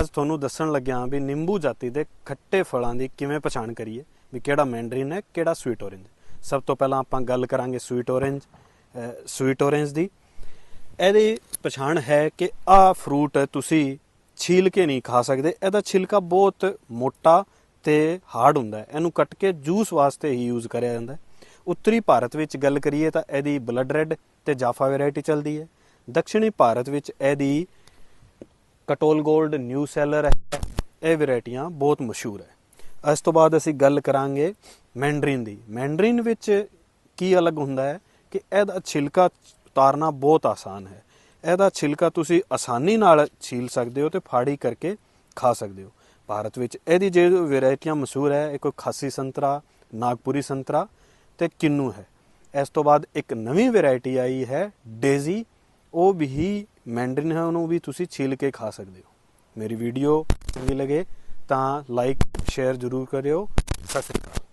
ਅੱਜ ਤੁਹਾਨੂੰ ਦੱਸਣ ਲੱਗਿਆ ਵੀ ਨਿੰਬੂ ਜਾਤੀ ਦੇ ਖੱਟੇ ਫਲਾਂ ਦੀ ਕਿਵੇਂ ਪਛਾਣ ਕਰੀਏ, ਵੀ ਕਿਹੜਾ ਮੈਂਡਰੀਨ ਹੈ, ਕਿਹੜਾ ਸਵੀਟ ਔਰੇਂਜ ਸਭ ਤੋਂ ਪਹਿਲਾਂ ਆਪਾਂ ਗੱਲ ਕਰਾਂਗੇ ਸਵੀਟ ਔਰੇਂਜ ਸਵੀਟ ਔਰੇਂਜ ਦੀ। ਇਹਦੀ ਪਛਾਣ ਹੈ ਕਿ ਆਹ ਫਰੂਟ ਤੁਸੀਂ ਛੀਲ ਕੇ ਨਹੀਂ ਖਾ ਸਕਦੇ। ਇਹਦਾ ਛਿਲਕਾ ਬਹੁਤ ਮੋਟਾ ਤੇ ਹਾਰਡ ਹੁੰਦਾ ਹੈ। ਇਹਨੂੰ ਕੱਟ ਕੇ ਜੂਸ ਵਾਸਤੇ ਹੀ ਯੂਜ਼ ਕਰਿਆ ਜਾਂਦਾ ਹੈ। ਉੱਤਰੀ ਭਾਰਤ ਵਿੱਚ ਗੱਲ ਕਰੀਏ ਤਾਂ ਇਹਦੀ ਬਲੱਡ ਰੈੱਡ ਤੇ ਜਾਫਾ ਵੈਰਾਈਟੀ ਚੱਲਦੀ ਹੈ। ਦੱਖਣੀ ਭਾਰਤ ਵਿੱਚ ਇਹਦੀ ਕਟੋਲ 골ਡ ਨਿਊ ਸੈਲਰ ਹੈ, ਇਹ ਵੈਰਾਈਟੀਆਂ ਬਹੁਤ ਮਸ਼ਹੂਰ ਹੈ। ਇਸ ਤੋਂ ਬਾਅਦ ਅਸੀਂ ਗੱਲ ਕਰਾਂਗੇ ਮੈਂਡਰੀਨ ਦੀ। ਮੈਂਡਰੀਨ ਵਿੱਚ ਕੀ ਅਲੱਗ ਹੁੰਦਾ ਹੈ ਕਿ ਇਹਦਾ ਛਿਲਕਾ ਉਤਾਰਨਾ ਬਹੁਤ ਆਸਾਨ ਹੈ। ਇਹਦਾ ਛਿਲਕਾ ਤੁਸੀਂ ਆਸਾਨੀ ਨਾਲ ਛੀਲ ਸਕਦੇ ਹੋ ਤੇ ਫਾੜੀ ਕਰਕੇ ਖਾ ਸਕਦੇ ਹੋ। ਭਾਰਤ ਵਿੱਚ ਇਹਦੀ ਜੇ ਵੈਰਾਈਟੀਆਂ ਮਸ਼ਹੂਰ ਹੈ, ਇੱਕ ਖਾਸੀ ਸੰਤਰਾ, ਨਾਗਪੁਰੀ ਸੰਤਰਾ ਤੇ ਕਿੰਨੂ ਹੈ। ਇਸ ਤੋਂ ਬਾਅਦ ਇੱਕ ਨਵੀਂ ਵੈਰਾਈਟੀ ਆਈ ਹੈ, ਡੇਜ਼ੀ। ਉਹ ਵੀ ਮੈਂਡਰਿਨ ਹੈ, ਉਹਨੂੰ ਵੀ ਤੁਸੀਂ ਛਿਲ ਕੇ ਖਾ ਸਕਦੇ ਹੋ। ਮੇਰੀ ਵੀਡੀਓ ਚੰਗੀ ਲੱਗੇ ਤਾਂ ਲਾਈਕ ਸ਼ੇਅਰ ਜ਼ਰੂਰ ਕਰਿਓ। ਸਤਿ ਸ੍ਰੀ ਅਕਾਲ।